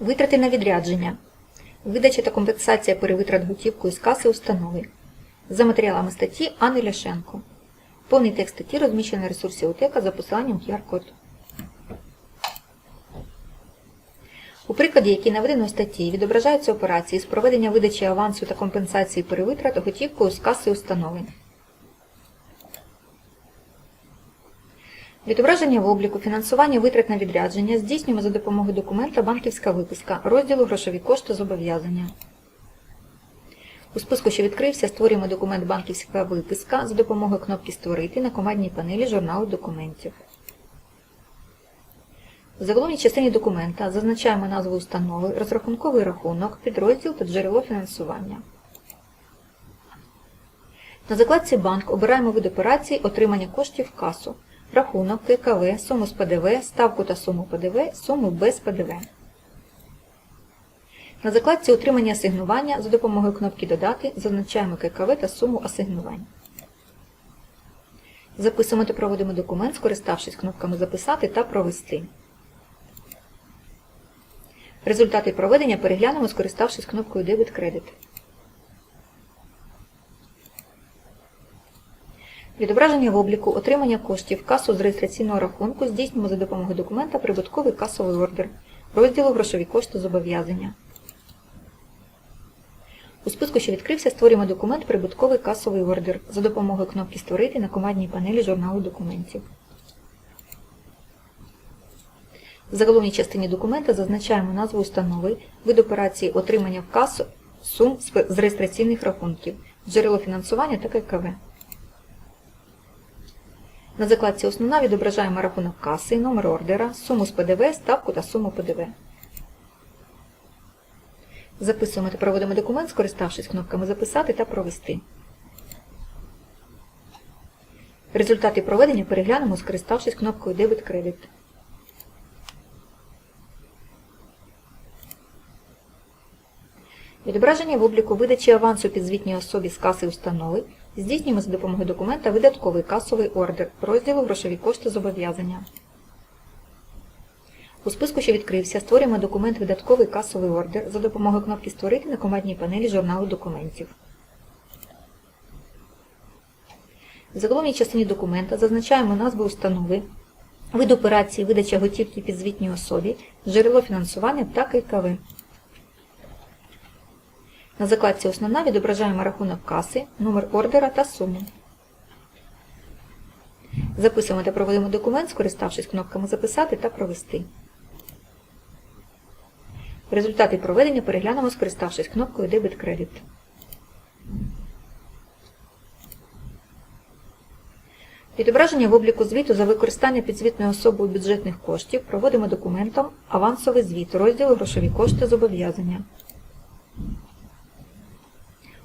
Витрати на відрядження. Видача та компенсація перевитрат готівкою з каси установи. За матеріалами статті Анни Ляшенко. Повний текст статті розміщений на ресурсі ОТЕКа за посиланням QR-код. У прикладі, який наведено в статті, відображаються операції з проведення видачі авансу та компенсації перевитрат готівкою з каси установи. Відображення в обліку фінансування витрат на відрядження здійснюємо за допомогою документа «Банківська виписка» розділу «Грошові кошти зобов'язання». У списку, що відкрився, створюємо документ «Банківська виписка» за допомогою кнопки «Створити» на командній панелі журналу документів. В заголовній частині документа зазначаємо назву установи, розрахунковий рахунок, підрозділ та джерело фінансування. На закладці «Банк» обираємо вид операцій отримання коштів в касу, рахунок, ККВ, суму з ПДВ, ставку та суму ПДВ, суму без ПДВ. На закладці Утримання асигнування за допомогою кнопки Додати зазначаємо ККВ та суму асигнувань. Записуємо та проводимо документ, скориставшись кнопками Записати та Провести. Результати проведення переглянемо, скориставшись кнопкою Дебіт-кредит. Відображення в обліку отримання коштів касу з реєстраційного рахунку здійснюємо за допомогою документа Прибутковий касовий ордер розділу Грошові кошти зобов'язання. У списку, що відкрився, створюємо документ Прибутковий касовий ордер за допомогою кнопки Створити на командній панелі журналу документів. В заголовній частині документа зазначаємо назву установи, вид операції отримання в касу, сум з реєстраційних рахунків, джерело фінансування та ККВ. На закладці Основна відображаємо рахунок каси, номер ордера, суму з ПДВ, ставку та суму ПДВ. Записуємо та проводимо документ, скориставшись кнопками Записати та Провести. Результати проведення переглянемо, скориставшись кнопкою Дебет-кредит. Відображення в обліку видачі авансу підзвітній особі з каси установи здійснюємо за допомогою документа Видатковий касовий ордер розділу Грошові кошти зобов'язання. У списку, що відкрився, створюємо документ Видатковий касовий ордер за допомогою кнопки Створити на командній панелі журналу документів. В заголовній частині документа зазначаємо назву установи, вид операції видача готівки підзвітній особі, джерело фінансування та ККВ. На закладці Основна відображаємо рахунок каси, номер ордера та суму. Записуємо та проводимо документ, скориставшись кнопками Записати та Провести. Результати проведення переглянемо, скориставшись кнопкою Дебет-кредит. Відображення в обліку звіту за використання підзвітною особою бюджетних коштів проводимо документом Авансовий звіт розділу Грошові кошти зобов'язання.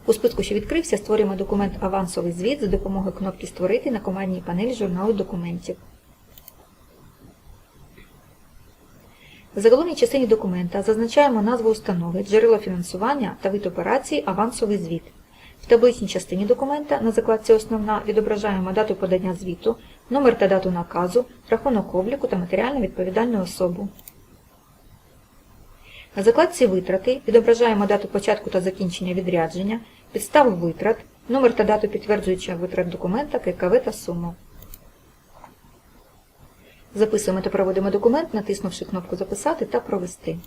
У списку, що відкрився, створюємо документ Авансовий звіт за допомогою кнопки Створити на командній панелі журналу документів. В заголовній частині документа зазначаємо назву установи, джерело фінансування та вид операції Авансовий звіт. В табличній частині документа на закладці Основна відображаємо дату подання звіту, номер та дату наказу, рахунок обліку та матеріально відповідальну особу. На закладці Витрати відображаємо дату початку та закінчення відрядження, підставу витрат, номер та дату підтверджуючого витрат документа, ККВ та суму. Записуємо та проводимо документ, натиснувши кнопку Записати та Провести.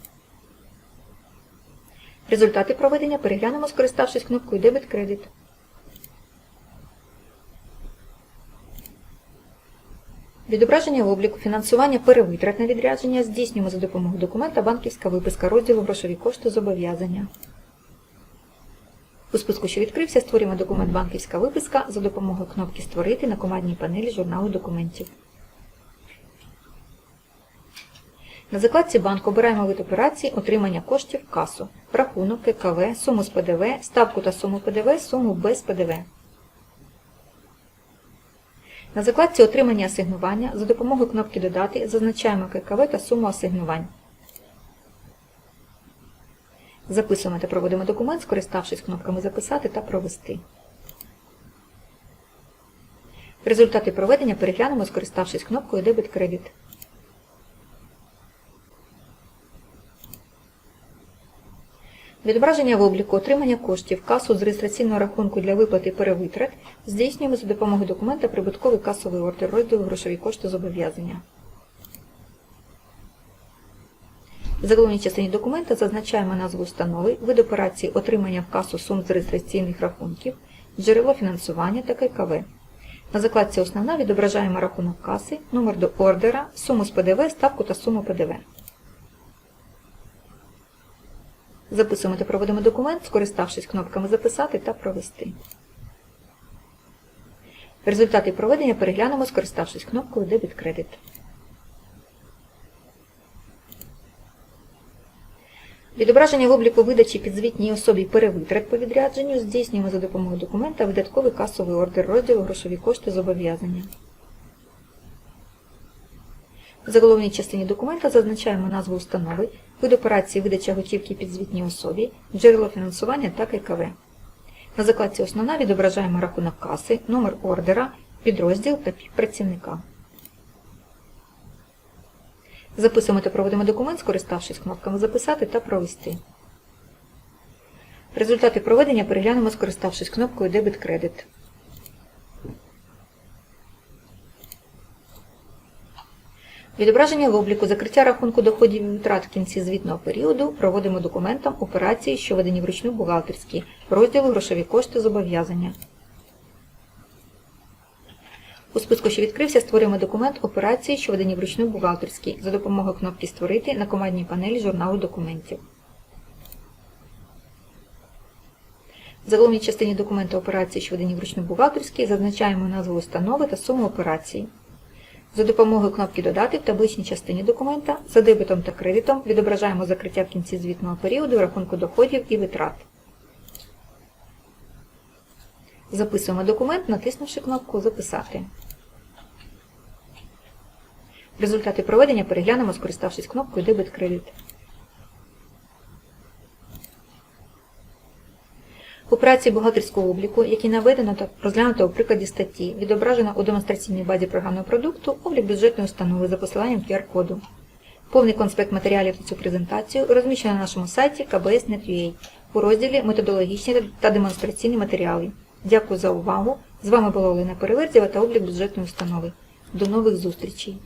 Результати проведення переглянемо, скориставшись кнопкою Дебет-кредит. Відображення в обліку фінансування перевитрат на відрядження здійснюємо за допомогою документа Банківська виписка розділу Грошові кошти зобов'язання. У списку, що відкрився, створюємо документ Банківська виписка за допомогою кнопки Створити на командній панелі журналу документів. На закладці банк обираємо вид операції отримання коштів касу, рахунок, ККВ, суму з ПДВ, ставку та суму ПДВ, суму без ПДВ. На закладці Отримання асигнування за допомогою кнопки Додати зазначаємо ККВ та суму асигнувань. Записуємо та проводимо документ, скориставшись кнопками Записати та Провести. Результати проведення переглянемо, скориставшись кнопкою Дебет-кредит. Відображення в обліку отримання коштів касу з реєстраційного рахунку для виплати перевитрат здійснюємо за допомогою документа прибутковий касовий ордер розділу грошові кошти зобов'язання. В заголовній частині документа зазначаємо назву установи, вид операції отримання в касу сум з реєстраційних рахунків, джерело фінансування та ККВ. На закладці Основна відображаємо рахунок каси, номер до ордера, суму з ПДВ, ставку та суму ПДВ. Записуємо та проводимо документ, скориставшись кнопками Записати та Провести. Результати проведення переглянемо, скориставшись кнопкою Дебіт кредит. Відображення в обліку видачі підзвітній особі перевитрат по відрядженню здійснюємо за допомогою документа видатковий касовий ордер розділу грошові кошти зобов'язання. В заголовній частині документа зазначаємо назву установи, вид операції видача готівки підзвітній особі, джерело фінансування та ККВ. На закладці Основна відображаємо рахунок каси, номер ордера, підрозділ та працівника. Записуємо та проводимо документ, скориставшись кнопками Записати та Провести. Результати проведення переглянемо, скориставшись кнопкою Дебіт кредит. Відображення в обліку закриття рахунку доходів і витрат в кінці звітного періоду проводимо документом операції, що введені вручну бухгалтерські, розділу грошові кошти зобов'язання. У списку, що відкрився, створюємо документ операції, що введені вручну бухгалтерські, за допомогою кнопки Створити на командній панелі журналу документів. В заголовній частині документу операції, що введені вручну бухгалтерські, зазначаємо назву установи та суму операції. За допомогою кнопки Додати в табличній частині документа за дебетом та кредитом відображаємо закриття в кінці звітного періоду рахунку доходів і витрат. Записуємо документ, натиснувши кнопку Записати. Результати проведення переглянемо, скориставшись кнопкою Дебет кредит. У праці бухгалтерського обліку, який наведено та розглянуто у прикладі статті, відображено у демонстраційній базі програмного продукту облік бюджетної установи за посиланням QR-коду. Повний конспект матеріалів та цю презентацію розміщено на нашому сайті kbs.net.ua у розділі Методологічні та демонстраційні матеріали. Дякую за увагу! З вами була Олена Перевердєва та облік бюджетної установи. До нових зустрічей!